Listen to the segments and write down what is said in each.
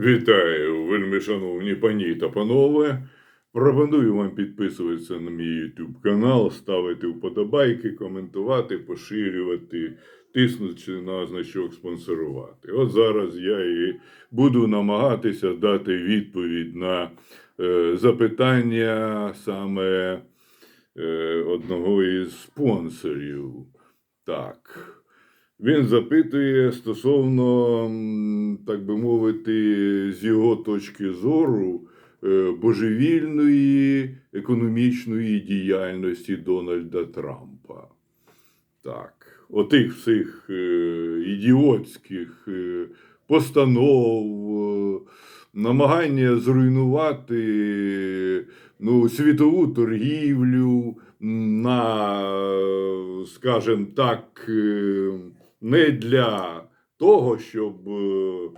Вітаю, вельми шановні пані та панове. Пропоную вам підписуватися на мій YouTube канал, ставити вподобайки, коментувати, поширювати, тиснути на значок спонсорувати. От зараз я і буду намагатися дати відповідь на е, запитання саме е, одного із спонсорів. Так. Він запитує стосовно, так би мовити, з його точки зору е, божевільної економічної діяльності Дональда Трампа. Так, отих всіх е, ідіотських е, постанов, намагання зруйнувати ну, світову торгівлю на, скажімо так, не для того, щоб е,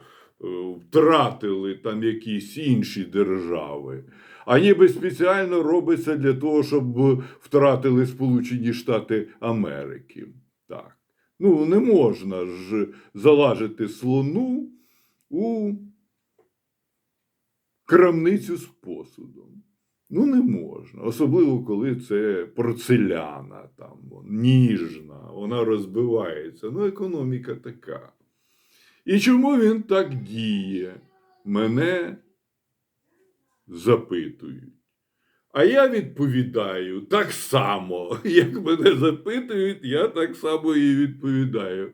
е, втратили там якісь інші держави, а ніби спеціально робиться для того, щоб втратили Сполучені Штати Америки. Так. Ну, не можна ж залажити слону у крамницю з посудом. Ну, не можна. Особливо, коли це порцеляна, там, ніжна, вона розбивається. Ну, економіка така. І чому він так діє? Мене запитують. А я відповідаю так само. Як мене запитують, я так само і відповідаю.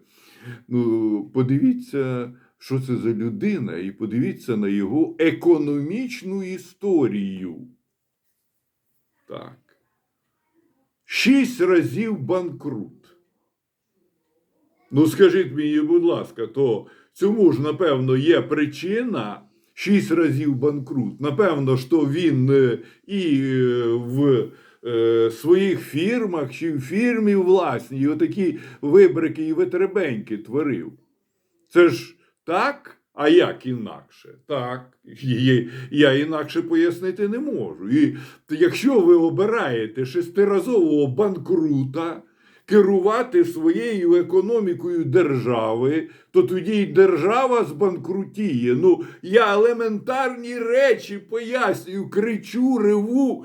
Ну, подивіться, що це за людина, і подивіться на його економічну історію. Так. Шість разів банкрут. Ну, скажіть мені, будь ласка, то цьому ж, напевно, є причина шість разів банкрут. Напевно, що він е, і е, в е, своїх фірмах чи в фірмі власній отакі вибрики і витребеньки творив. Це ж так? А як інакше? Так, я інакше пояснити не можу. І якщо ви обираєте шестиразового банкрута керувати своєю економікою держави, то тоді й держава збанкрутіє. Ну, я елементарні речі пояснюю, кричу, реву.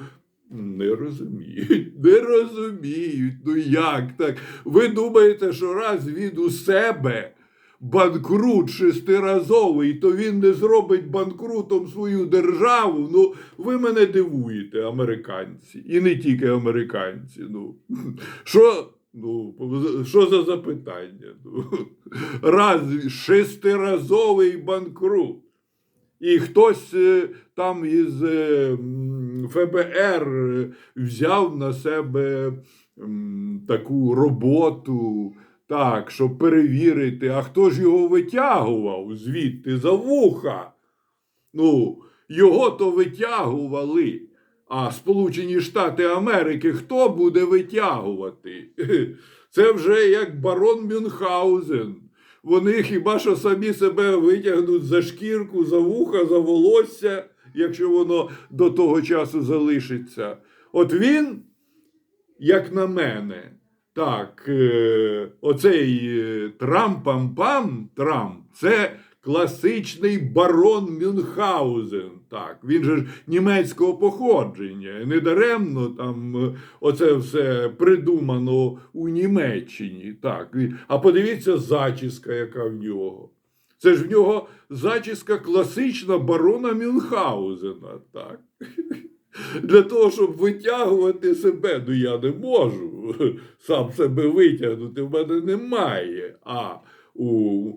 Не розуміють, не розуміють. Ну як так? Ви думаєте, що раз він у себе банкрут шестиразовий, то він не зробить банкрутом свою державу. Ну, ви мене дивуєте, американці. І не тільки американці. Ну, що, ну, що за запитання? Ну, раз, шестиразовий банкрут. І хтось е, там із е, ФБР взяв на себе таку роботу, так, щоб перевірити, а хто ж його витягував звідти за вуха? Ну, його то витягували. А Сполучені Штати Америки хто буде витягувати? Це вже як барон Мюнхгаузен. Вони хіба що самі себе витягнуть за шкірку, за вуха, за волосся, якщо воно до того часу залишиться. От він, як на мене, так, е, оцей е, Трампам-пам Трамп, це класичний барон Мюнхгаузен. Так, він же ж німецького походження. Недаремно там е, оце все придумано у Німеччині. Так. А подивіться зачіска, яка в нього. Це ж в нього зачіска класична барона Мюнхгаузена. Так. Для того, щоб витягувати себе, ну я не можу сам себе витягнути, в мене немає. А у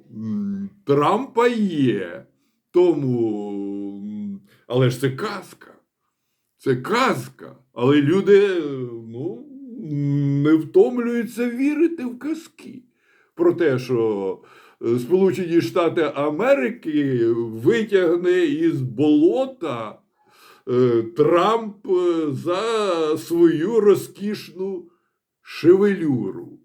Трампа є. Тому, але ж це казка. Це казка. Але люди ну, не втомлюються вірити в казки. Про те, що е, Сполучені Штати Америки витягне із болота е, Трамп е, за свою розкішну шевелюру.